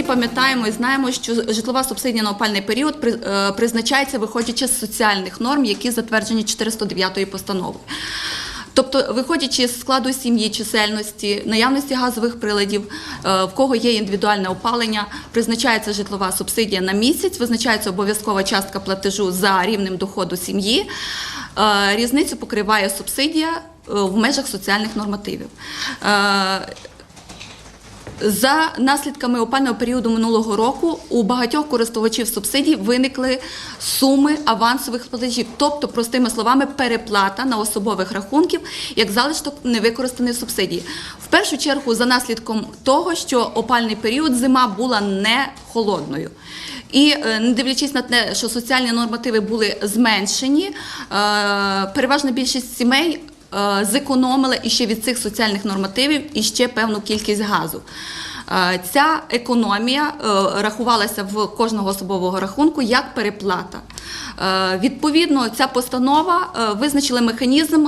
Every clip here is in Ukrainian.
пам'ятаємо і знаємо, що житлова субсидія на опальний період е, призначається виходячи з соціальних норм, які затверджені 409 постанови. Тобто, виходячи з складу сім'ї, чисельності, наявності газових приладів, е, в кого є індивідуальне опалення, призначається житлова субсидія на місяць, визначається обов'язкова частка платежу за рівнем доходу сім'ї. Е, Різницю покриває субсидія в межах соціальних нормативів. За наслідками опального періоду минулого року у багатьох користувачів субсидій виникли суми авансових платежів, тобто, простими словами, переплата на особових рахунків як залишок невикористаної субсидії. В першу чергу за наслідком того, що опальний період зима була не холодною. І е, не дивлячись на те, що соціальні нормативи були зменшені, е, переважна більшість сімей е, зекономила іще від цих соціальних нормативів іще певну кількість газу. Е, Ця економія е, рахувалася в кожного особового рахунку як переплата. Відповідно, ця постанова визначила механізм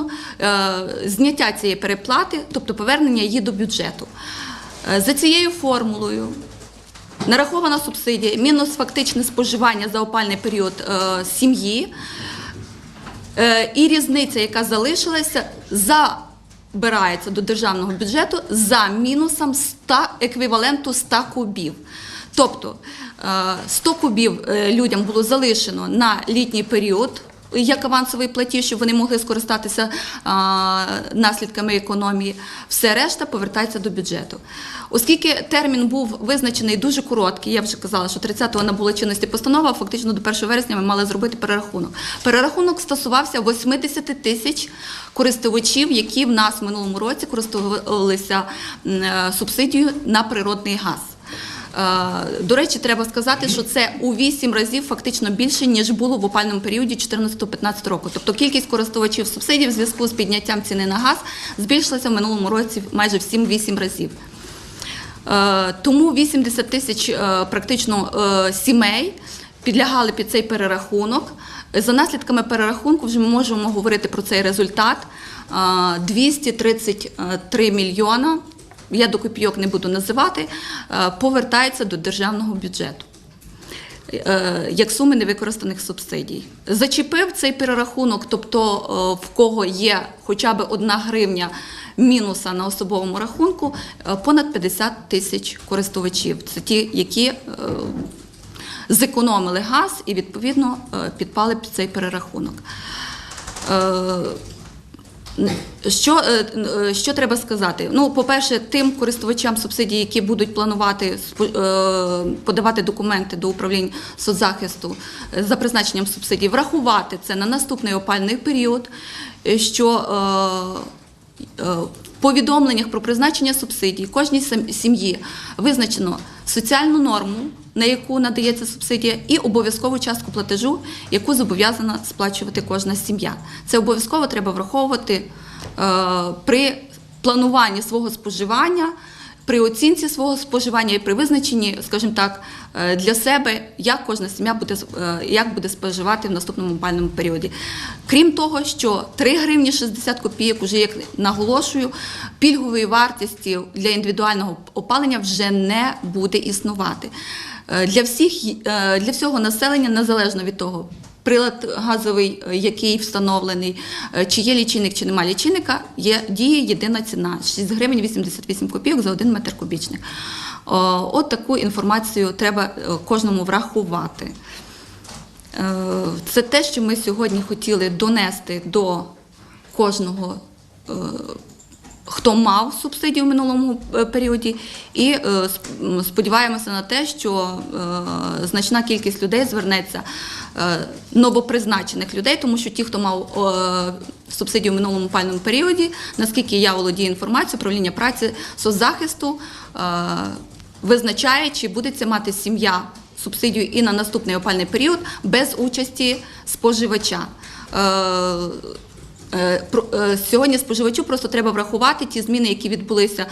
зняття цієї переплати, тобто повернення її до бюджету. За цією формулою нарахована субсидія мінус фактичне споживання за опальний період сім'ї. Е, І різниця, яка залишилася, забирається до державного бюджету за мінусом 100, еквіваленту 100 кубів. Тобто е, 100 кубів е, людям було залишено на літній період. Як авансовий платіж, щоб вони могли скористатися наслідками економії, все решта повертається до бюджету. Оскільки термін був визначений дуже короткий, я вже казала, що 30-го набула чинності постанова, фактично до 1 вересня ми мали зробити перерахунок. Перерахунок стосувався 80 тисяч користувачів, які в нас в минулому році користувалися е, субсидією на природний газ. Е, До речі, треба сказати, що це у 8 разів фактично більше, ніж було в опальному періоді 14-15 року. Тобто кількість користувачів субсидій в зв'язку з підняттям ціни на газ збільшилася в минулому році майже в 7-8 разів. Е, Тому 80 тисяч е, практично сімей підлягали під цей перерахунок. За наслідками перерахунку вже ми можемо говорити про цей результат. Е, 233 мільйона, я до копійок не буду називати, е, повертається до державного бюджету. Е, Як суми невикористаних субсидій. Зачепив цей перерахунок, тобто е, в кого є хоча б одна гривня мінуса на особовому рахунку, понад 50 тисяч користувачів. Це ті, які зекономили газ і відповідно підпали під цей перерахунок. Що, е, е, що треба сказати? Ну, по-перше, тим користувачам субсидій, які будуть планувати е, подавати документи до управлінь соцзахисту за призначенням субсидій, врахувати це на наступний опальний період, що в повідомленнях про призначення субсидій кожній сім'ї визначено соціальну норму, на яку надається субсидія, і обов'язкову частку платежу, яку зобов'язана сплачувати кожна сім'я. Це обов'язково треба враховувати е, при плануванні свого споживання. При оцінці свого споживання і при визначенні, скажімо так, е, для себе, як кожна сім'я буде е, як буде споживати в наступному опальному періоді. Крім того, що 3 гривні 60 копійок, уже як наголошую, пільгової вартості для індивідуального опалення вже не буде існувати. Е, Для всіх для всього населення, незалежно від того, прилад газовий, е, який встановлений, е, чи є лічильник, чи немає лічильника, є діє єдина ціна 6 гривень 88 копійок за 1 метр кубічний. От таку інформацію треба е, кожному врахувати. Це те, що ми сьогодні хотіли донести до кожного, хто мав субсидію в минулому е, періоді, і е, сподіваємося на те, що е, значна кількість людей звернеться новопризначених людей, тому що ті, хто мав субсидію в минулому пальному періоді, наскільки я володію інформацією, управління праці соцзахисту визначає, чи буде це мати сім'я субсидію і на наступний опальний період без участі споживача. Е, е, Сьогодні споживачу просто треба врахувати ті зміни, які відбулися.